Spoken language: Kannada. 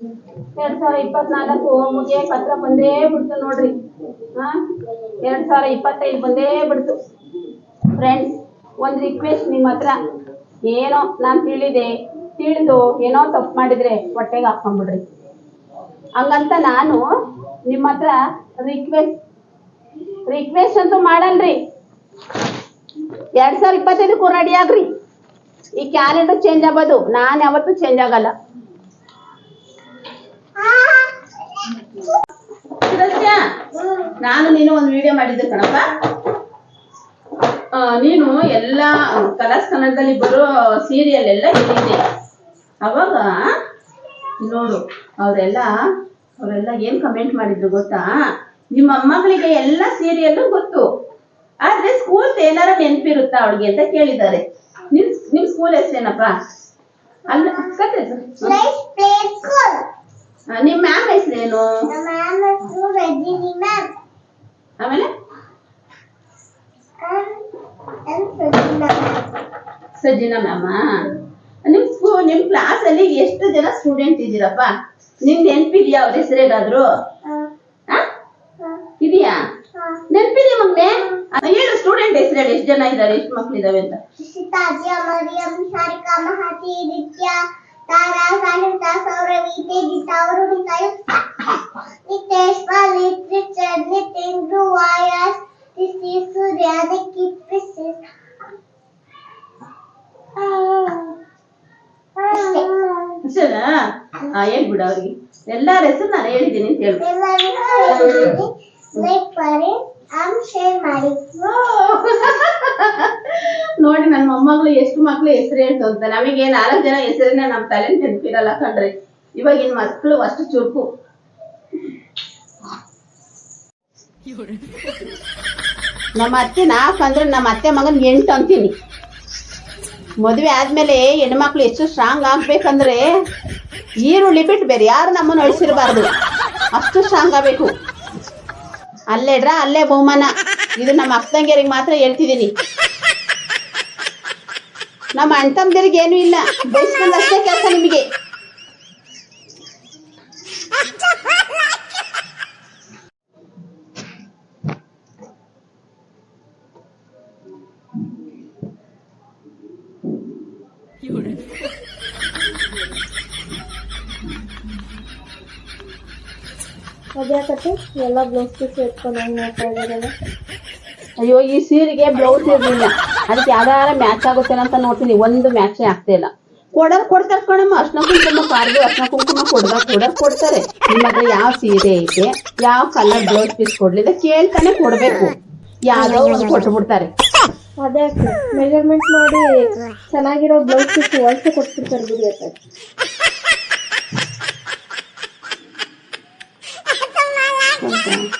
ಎರಡ್ ಸಾವಿರ ಇಪ್ಪತ್ನಾಲ್ಕು ಮುಗಿಯ ಪತ್ರ ಬಂದೇ ಬಿಡ್ತು ನೋಡ್ರಿ. ಹಾ? ಎರಡ್ ಸಾವಿರ ಇಪ್ಪತ್ತೈದು ಬಂದೇ ಬಿಡ್ತು. ಫ್ರೆಂಡ್ಸ್ ಒಂದ್ ರಿಕ್ವೆಸ್ಟ್ ನಿಮ್ಮ ಹತ್ರ. ಏನೋ ನಾನ್ ತಿಳಿದೆ. ತಿಳಿದು ಏನೋ ತಪ್ಪು ಮಾಡಿದ್ರೆ ಹೊಟ್ಟೆಗೆ ಹಾಕೊಂಡ್ಬಿಡ್ರಿ ಹಂಗಂತ ನಾನು ನಿಮ್ಮ ಹತ್ರ ರಿಕ್ವೆಸ್ಟ್ ರಿಕ್ವೆಸ್ಟ್ ಅಂತೂ ಮಾಡಲ್ರಿ. ಎರಡ್ ಸಾವಿರ ಇಪ್ಪತ್ತೈದಕ್ಕೂ ರೆಡಿ ಆಗ್ರಿ. ಈ ಕ್ಯಾಲೆಂಡರ್ ಚೇಂಜ್ ಆಗೋದು. ನಾನ್ ಯಾವತ್ತೂ ಚೇಂಜ್ ಆಗಲ್ಲ. ನಾನು ನೀನು ಒಂದು ವಿಡಿಯೋ ಮಾಡಿದ್ದೆ ಕಣಪ್ಪ. ನೀನು ಎಲ್ಲ ಕಲರ್ಸ್ ಕನ್ನಡದಲ್ಲಿ ಬರೋ ಸೀರಿಯಲ್ ಎಲ್ಲ ಹೇಳಿದ್ದೆ ಅವಾಗ ನೋಡು, ಅವರೆಲ್ಲ ಅವರೆಲ್ಲ ಏನ್ ಕಮೆಂಟ್ ಮಾಡಿದ್ರು ಗೊತ್ತಾ? ನಿಮ್ಮ ಅಮ್ಮಗಳಿಗೆ ಎಲ್ಲ ಸೀರಿಯಲ್ ಗೊತ್ತು. ಆದ್ರೆ ಸ್ಕೂಲ್ ಏನಾರ ನೆನಪಿರುತ್ತಾ ಅವಳಿಗೆ ಅಂತ ಕೇಳಿದ್ದಾರೆ. ನಿಮ್ ನಿಮ್ ಸ್ಕೂಲ್ ಹೆಸರೇನಪ್ಪ? ಅಲ್ಲ, ಕತೆ Let's play school. ನಿಮ್ ಮ್ಯಾಮ್ ಹೆಸರೇನು ma'am. is to Rajini ಆಮೇಲೆ. ಸಜ್ಜಿನ ಮ್ಯಾಮ ನಿಮ್ ಸ್ಕೂಲ್ ನಿಮ್ ಕ್ಲಾಸ್ ಅಲ್ಲಿ ಎಷ್ಟು ಜನ ಸ್ಟೂಡೆಂಟ್ ಇದ್ದೀರಪ್ಪ? ನಿಮ್ ನೆನ್ಪಿದ್ಯಾ ಅವ್ರ uh, ಇದೆಯಾ? ನೆನ್ಪಿದ್ಯಾ ಮಗ್ನೆ ಆ, ಹೇಳು ಸ್ಟೂಡೆಂಟ್ ಹೆಸರು ಹೇಳಿ ಎಷ್ಟು ಜನ ಇದ್ದಾರೆ ಎಷ್ಟು ಮಕ್ಳಿದಾವೆ ಅಂತ? Sitaja, Mariam, Sarika, Mahati, Ditya, Tara, Sahita, Sauravi, Tejita, Urumika, Nitesh, Palit, Richard, Nitin, Dhruwayas, Rishi, Surya, Nikit, Mrs. ಅಷ್ಟೇನಾ ಆ ಹೇಳ್ಬಿಡು ಅವ್ರಿಗೆ ಎಲ್ಲಾರ ಹೆಸರು ನಾನು ಹೇಳಿದ್ದೀನಿ ಅಂತ ಹೇಳು ಲೈಕ್ ಮಾಡಿ ಆಮ್ ಶೇರ್ ಮಾಡಿ ಓ! ನೋಡಿ ನನ್ನ ಮೊಮ್ಮಗಳು ಎಷ್ಟು ಮಕ್ಳು ಹೆಸರು ಹೇಳ್ತಂತ. ನಮಗೆ ನಾಲ್ಕು ಜನ ಹೆಸರಿನ ನಮ್ಮ ತಲೆ ನೆನಪಿರಲ್ಲ ಕಣ್ರಿ. ಇವಾಗಿನ ಮಕ್ಕಳು ಅಷ್ಟು ಚುರುಕು. ನಮ್ಮ ಅತ್ತೆ ನಾಲ್ಕಂದ್ರೆ ನಮ್ಮ ಅತ್ತೆ ಮಗನ್ ಎಂಟು ಅಂತೀನಿ. ಮದುವೆ ಆದ್ಮೇಲೆ ಹೆಣ್ಮಕ್ಳು ಎಷ್ಟು ಸ್ಟ್ರಾಂಗ್ ಆಗ್ಬೇಕಂದ್ರೆ ಈರುಳ್ಳಿ ಬಿಟ್ಟು ಬೇರೆ ಯಾರು ನಮ್ಮನ್ನು ಅಳಿಸಿರಬಾರ್ದು. ಅಷ್ಟು ಸ್ಟ್ರಾಂಗ್ ಆಗಬೇಕು. ಅಲ್ಲೇಡ್ರ, ಅಲ್ಲೇ ಬಹುಮಾನ. ಇದು ನಮ್ಮ ಅಕ್ಕಂಗೇರಿಗೆ ಮಾತ್ರ ಹೇಳ್ತಿದ್ದೀನಿ. ನಮ್ಮ ಅಣ್ತಮ್ಮದಿರಿಗೆ ಏನು ಇಲ್ಲ. ಬಯಸ್ಕೊಂಡಷ್ಟೇ ಕೆಲಸ ನಿಮಗೆ. ಅದ್ಯಾಕತ್ತೆ? ಎಲ್ಲ ಬ್ಲೌಸ್ ಪೀಸ್ ಎತ್ಕೊಂಡು ಹೋಗಿ ನೋಡ್ತಾ ಇದ್ದಾರಲ್ಲ ಅಯ್ಯೋ ಈ ಸೀರೆಗೆ ಬ್ಲೌಸ್ ಇರಲಿಲ್ಲ ಅದಕ್ಕೆ ಯಾವ್ದಾರ ಮ್ಯಾಚ್ ಆಗುತ್ತೆ ಅಂತ ನೋಡ್ತೀನಿ. ಒಂದು ಮ್ಯಾಚೇ ಆಗ್ತಾ ಇಲ್ಲ. ಕೊಡೋರು ಕೊಡ್ತಾರೆ ಕಣಮ್ಮ. ಅರ್ಶನ ಕುಂಕುಮ ಕಾರ್ದು ಅರ್ಶನ ಕುಂಕುಮ ಕೊಡ್ದಾಗ ಕೊಡೋರು ಕೊಡ್ತಾರೆ. ನಿಮ್ಮ ಹತ್ರ ಯಾವ ಸೀರೆ ಐತೆ ಯಾವ ಕಲರ್ ಬ್ಲೌಸ್ ಪೀಸ್ ಕೊಡ್ಲಿದೆ ಕೇಳ್ತಾನೆ ಕೊಡ್ಬೇಕು. ಯಾವ್ದೋ ಒಂದು ಕೊಟ್ಬಿಡ್ತಾರೆ ಅದೇ ಮೆಜರ್ಮೆಂಟ್ ಮಾಡಿ ಚೆನ್ನಾಗಿರೋ ಬ್ಲೌಸ್ ಪೀಸ್ ಹೊಲ್ಸೆ ಕೊಟ್ಬಿಡ್ತಾರೆ ಬಿಡಿ ಅಂತ